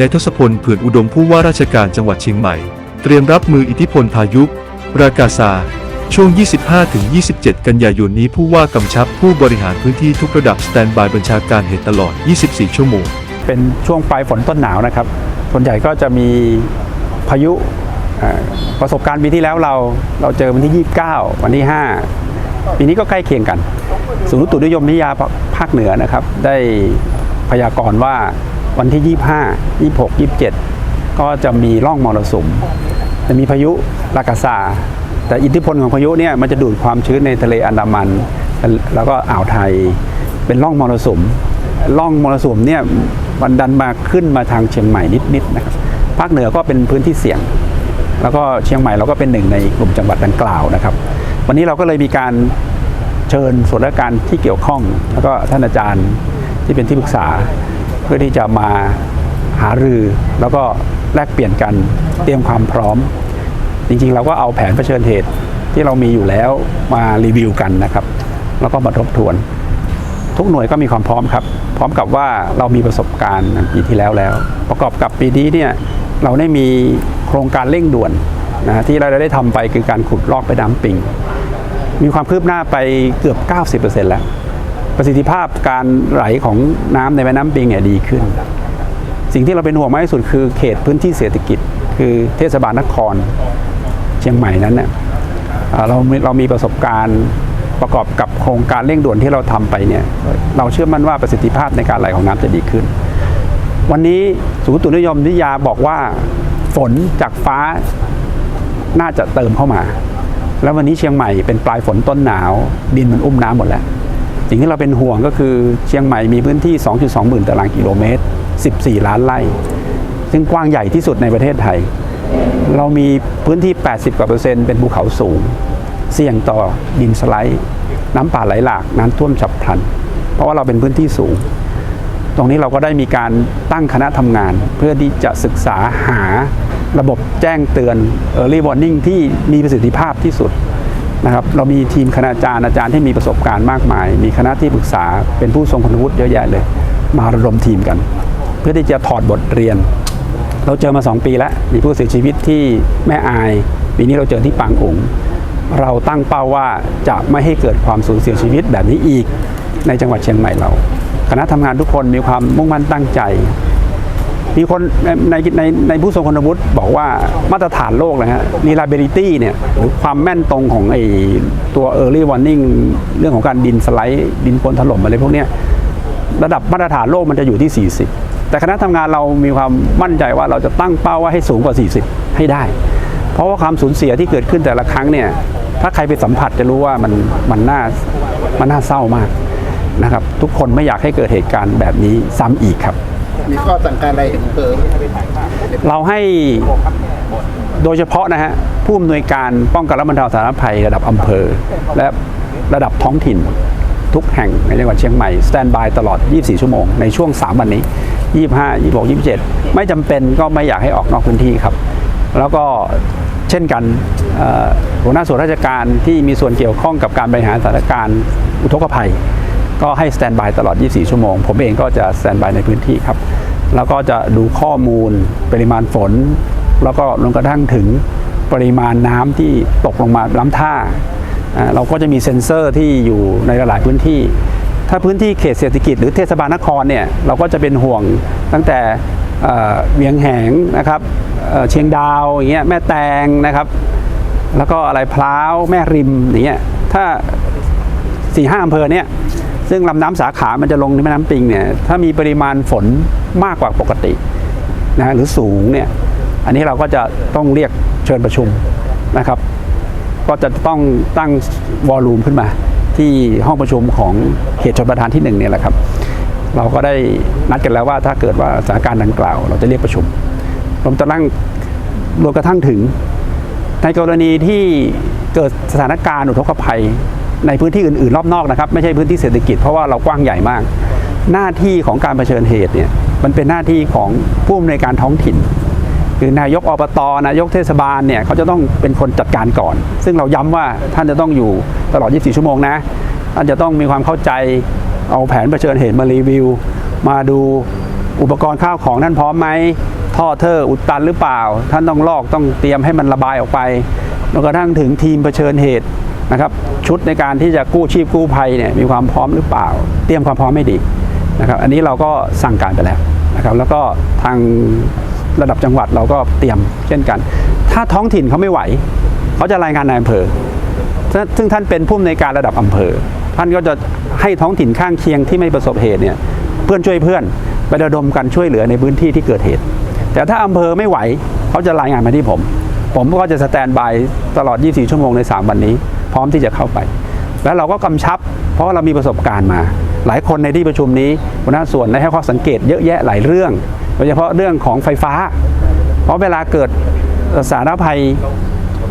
นายทศพลเผื่อนอุดมผู้ว่าราชการจังหวัดเชียงใหม่ เตรียมรับมืออิทธิพลพายุรากาซา ช่วง 25-27 กันยายนนี้ผู้ว่ากำชับผู้บริหารพื้นที่ทุกระดับสแตนบายบัญชาการเหตุตลอด 24 ชั่วโมง เป็นช่วงปลายฝนต้นหนาวนะครับ ส่วนใหญ่ก็จะมีพายุประสบการณ์ปีที่แล้วเราเราเจอวันที่ 29 วันที่ 5 ปีนี้ก็ใกล้เคียงกัน ศูนย์ตุนิยมวิทยาภาคเหนือนะครับ ได้พยากรณ์ว่า วันที่ 25 26 27 ก็จะมีร่องมรสุม จะมีพายุลากาซา แต่อิทธิพลของพายุเนี่ยมันจะดูดความชื้นในทะเลอันดามัน แล้วก็อ่าวไทย เป็นร่องมรสุม ร่องมรสุมเนี่ยมันดันมาขึ้นมาทางเชียงใหม่นิดๆนะครับ ภาคเหนือก็เป็นพื้นที่เสี่ยง แล้วก็เชียงใหม่เราก็เป็นหนึ่งในกลุ่มจังหวัดดังกล่าวนะครับ วันนี้เราก็เลยมีการเชิญส่วนราชการที่เกี่ยวข้อง แล้วก็ท่านอาจารย์ที่เป็นที่ปรึกษา พื่อที่จะมาหารือ แล้วก็แลกเปลี่ยนกันเตรียมความพร้อม จริงๆ เราก็เอาแผนเผชิญเหตุที่เรามีอยู่แล้วมารีวิวกันนะครับ แล้วก็มาทบทวน ทุกหน่วยก็มีความพร้อมครับ พร้อมกับว่าเรามีประสบการณ์ปีที่แล้วแล้ว ประกอบกับปีนี้เนี่ยเราได้มีโครงการเร่งด่วนนะที่เราได้ทำไปคือการขุดลอกไปน้ำปิงมีความคืบหน้าไปเกือบ 90%แล้ว ประสิทธิภาพการไหลของน้ำในแม่น้ำปิงเนี่ยดีขึ้น สิ่งที่เราเป็นห่วงมากที่สุดคือเขตพื้นที่เศรษฐกิจ คือเทศบาลนครเชียงใหม่นั้นเนี่ยเราเรามีประสบการณ์ประกอบกับโครงการเร่งด่วนที่เราทำไปเนี่ยเราเชื่อมั่นว่าประสิทธิภาพในการไหลของน้ำจะดีขึ้น วันนี้ศูนย์อุตุนิยมวิทยาบอกว่าฝนจากฟ้าน่าจะเติมเข้ามา แล้ววันนี้เชียงใหม่เป็นปลายฝนต้นหนาว ดินมันอุ้มน้ำหมดแล้ว สิ่งที่เราเป็นห่วงก็คือเชียงใหม่มีพื้นที่ 2.2 หมื่นตารางกิโลเมตร 14 ล้านไร่ ซึ่งกว้างใหญ่ที่สุดในประเทศไทย เรามีพื้นที่ 80 กว่าเปอร์เซ็นต์เป็นภูเขาสูง เสี่ยงต่อดินสไลด์ น้ำป่าไหลหลาก น้ำท่วมฉับพลัน เพราะว่าเราเป็นพื้นที่สูง ตรงนี้เราก็ได้มีการตั้งคณะทำงาน เพื่อที่จะศึกษาหาระบบแจ้งเตือน Early Warning ที่มีประสิทธิภาพที่สุด นะครับเรามีทีมคณาจารย์อาจารย์ที่มีประสบการณ์มากมาย มีคณะที่ปรึกษาเป็นผู้ทรงคุณวุฒิเยอะแยะเลย มาระดมทีมกัน เพื่อที่จะถอดบทเรียน เราเจอมา 2 ปีแล้ว มีผู้เสียชีวิตที่แม่อายปีนี้เราเจอที่ปางอุ๋งเราตั้งเป้าว่าจะไม่ให้เกิดความสูญเสียชีวิตแบบนี้อีกในจังหวัดเชียงใหม่เรา คณะทำงานทุกคนมีความมุ่งมั่นตั้งใจ มีคนในในในผู้ทรงคุณวุฒิบอกว่ามาตรฐานโลกนะฮะ reliability เนี่ยหรือความแม่นตรงของไอ้ตัว early warning เรื่องของการดินสไลด์ ดินโคลนถล่มอะไรพวกเนี้ยระดับมาตรฐานโลกมันจะอยู่ที่ 40 แต่คณะทำงานเรามีความมั่นใจว่าเราจะตั้งเป้าว่าให้สูงกว่า 40 ให้ได้ เพราะว่าความสูญเสียที่เกิดขึ้นแต่ละครั้งเนี่ยถ้าใครไปสัมผัสจะรู้ว่ามันมันน่ามันน่าเศร้ามากนะครับ ทุกคนไม่อยากให้เกิดเหตุการณ์แบบนี้ซ้ำอีกครับ มีข้อสั่งการอะไรเพิ่มเราให้โดยเฉพาะนะฮะผู้อำนวยการป้องกันและบรรเทาสาธารณภัยระดับอำเภอ และระดับท้องถิ่นทุกแห่งในจังหวัดเชียงใหม่สแตนบายตลอด 24 ชั่วโมง ในช่วง 3 วันนี้ 25 26 27 ไม่จำเป็นก็ไม่อยากให้ออกนอกพื้นที่ครับ แล้วก็เช่นกันหัวหน้าส่วนราชการที่มีส่วนเกี่ยวข้องกับการบริหารสถานการณ์อุทกภัย ก็ให้สแตนบายตลอด 24 ชั่วโมง ผมเองก็จะสแตนบายในพื้นที่ครับ แล้วก็จะดูข้อมูลปริมาณฝน แล้วก็ลงกระทั่งถึงปริมาณน้ำที่ตกลงมาล้ำท่าอ่า เราก็จะมีเซ็นเซอร์ที่อยู่ในหลายพื้นที่ ถ้าพื้นที่เขตเศรษฐกิจหรือเทศบาลนครเนี่ยเราก็จะเป็นห่วงตั้งแต่เวียงแหงนะครับเอ่อเชียงดาวอย่างเงี้ยแม่แตงนะครับ แล้วก็อะไรพร้าวแม่ริมอย่างเงี้ยถ้าสี่ห้าอำเภอเนี่ย ซึ่งลำน้ำสาขามันจะลงในแม่น้ำปิงเนี่ยถ้ามีปริมาณฝนมากกว่าปกตินะฮะหรือสูงเนี่ยอันนี้เราก็จะต้องเรียกเชิญประชุมนะครับ ก็จะต้องตั้งวอลลุ่มขึ้นมา ที่ห้องประชุมของเขตชนประทานที่หนึ่งเนี่ยแหละครับ เราก็ได้นัดกันแล้วว่าถ้าเกิดว่าสถานการณ์ดังกล่าว เราจะเรียกประชุมรวมตั้งรวมกระทั่งถึง ในกรณีที่เกิดสถานการณ์อุทกภัย ในพื้นที่อื่นๆ รอบนอกนะครับ ไม่ใช่พื้นที่เศรษฐกิจเพราะว่าเรากว้างใหญ่มาก หน้าที่ของการเผชิญเหตุเนี่ยมันเป็นหน้าที่ของผู้อำนวยการท้องถิ่น คือนายกอบตนายกเทศบาลเนี่ยเขาจะต้องเป็นคนจัดการก่อน ซึ่งเราย้ำว่าท่านจะต้องอยู่ตลอด 24 ชั่วโมงนะท่านจะต้องมีความเข้าใจเอาแผนเผชิญเหตุมารีวิว มาดูอุปกรณ์ข้าวของท่านพร้อมไหมท่อเทอร์อุดตันหรือเปล่า ท่านต้องลอกต้องเตรียมให้มันระบายออกไปจนกระทั่งถึงทีมเผชิญเหตุ นะครับชุดในการที่จะกู้ชีพกู้ภัยเนี่ยมีความพร้อมหรือเปล่า เตรียมความพร้อมให้ดีนะครับอันนี้เราก็สั่งการไปแล้วนะครับแล้วก็ทางระดับจังหวัดเราก็เตรียมเช่นกัน ถ้าท้องถิ่นเขาไม่ไหว เขาจะรายงานนายอำเภอซึ่งซึ่งท่านเป็นผู้อำนวยการระดับอำเภอ ท่านก็จะให้ท้องถิ่นข้างเคียงที่ไม่ประสบเหตุเนี่ยเพื่อนช่วยเพื่อนไประดมกันช่วยเหลือในพื้นที่ที่เกิดเหตุ แต่ถ้าอำเภอไม่ไหว เขาจะรายงานมาที่ผม ผมก็จะสแตนบายตลอด 24 ชั่วโมงใน 3 วันนี้ พร้อมที่จะเข้าไป แล้วเราก็กำชับ เพราะเรามีประสบการณ์มา หลายคนในที่ประชุมนี้หัวหน้าส่วนได้ให้ข้อสังเกตเยอะแยะหลายเรื่อง โดยเฉพาะเรื่องของไฟฟ้า เพราะเวลาเกิดสารภัย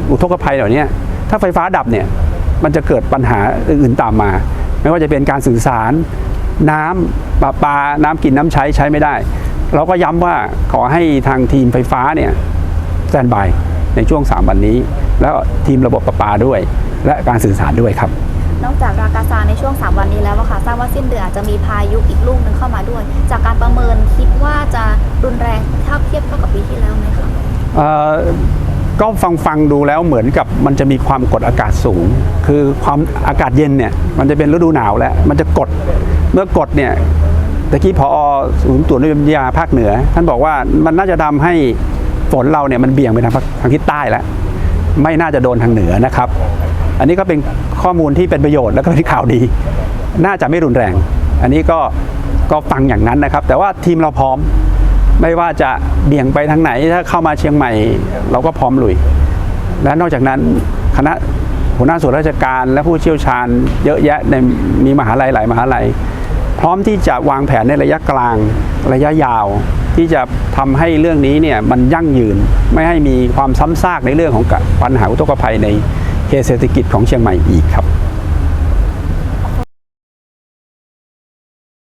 อุทกภัยเหล่านี้ถ้าไฟฟ้าดับเนี่ยมันจะเกิดปัญหาอื่นๆตามมา ไม่ว่าจะเป็นการสื่อสารน้ำประปาน้ำกินน้ำใช้ใช้ไม่ได้ เราก็ย้ำว่าขอให้ทางทีมไฟฟ้าเนี่ยสแตนบาย ในช่วง 3 วันนี้ แล้วทีมระบบประปาด้วย และการสื่อสารด้วยครับ นอกจากรากาซาในช่วง 3 วันนี้แล้วอะค่ะทราบว่าสิ้นเดือนอาจจะมีพายุอีกลูกหนึ่งเข้ามาด้วย จากการประเมินคิดว่าจะรุนแรงถ้าเทียบเท่ากับปีที่แล้วไหมคะเอ่อก็ฟังฟังดูแล้วเหมือนกับมันจะมีความกดอากาศสูง คือความอากาศเย็นเนี่ยมันจะเป็นฤดูหนาวแล้ว มันจะกดเมื่อกดเนี่ยตะกี้พอศูนย์ตรวจนิยมวิทยาภาคเหนือ ท่านบอกว่ามันน่าจะทำให้ ฝนเราเนี่ยมันเบี่ยงไปทางทางทิศใต้แล้ว ไม่น่าจะโดนทางเหนือนะครับ อันนี้ก็เป็นข้อมูลที่เป็นประโยชน์แล้วก็เป็นข่าวดี น่าจะไม่รุนแรง อันนี้ก็ก็ฟังอย่างนั้นนะครับ แต่ว่าทีมเราพร้อมไม่ว่าจะเบี่ยงไปทางไหนถ้าเข้ามาเชียงใหม่ เราก็พร้อมลุย และนอกจากนั้นคณะหัวหน้าส่วนราชการและผู้เชี่ยวชาญเยอะแยะในมีมหาลัยหลายมหาลัย พร้อมที่จะวางแผนในระยะกลางระยะยาว ที่จะทำให้เรื่องนี้เนี่ยมันยั่งยืนไม่ให้มีความซ้ำซากในเรื่องของปัญหาอุทกภัยในเขตเศรษฐกิจของเชียงใหม่อีกครับ